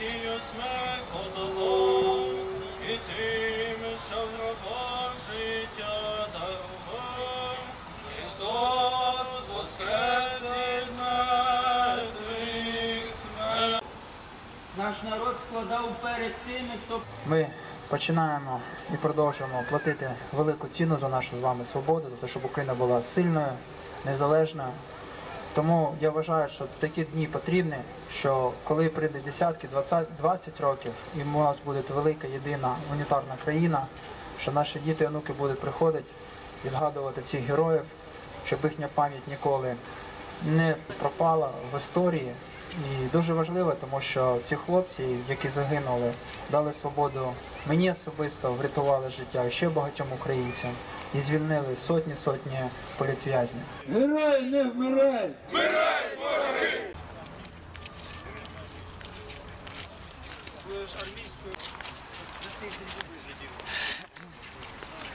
Тію смерть подолав, і тим, що в життя дарував. Христос. Наш народ складав перед тими, хто... Ми починаємо і продовжуємо платити велику ціну за нашу з вами свободу, за те, щоб Україна була сильною, незалежною. Тому я вважаю, що такі дні потрібні, що коли прийде десятки, 20, 20 років, і у нас буде велика єдина унітарна країна, що наші діти і онуки будуть приходити і згадувати цих героїв, щоб їхня пам'ять ніколи не пропала в історії. І дуже важливо, тому що ці хлопці, які загинули, дали свободу мені особисто, врятували життя і ще багатьом українцям і звільнили сотні сотні політв'язнів. Герої не вмирають! Будеш армійською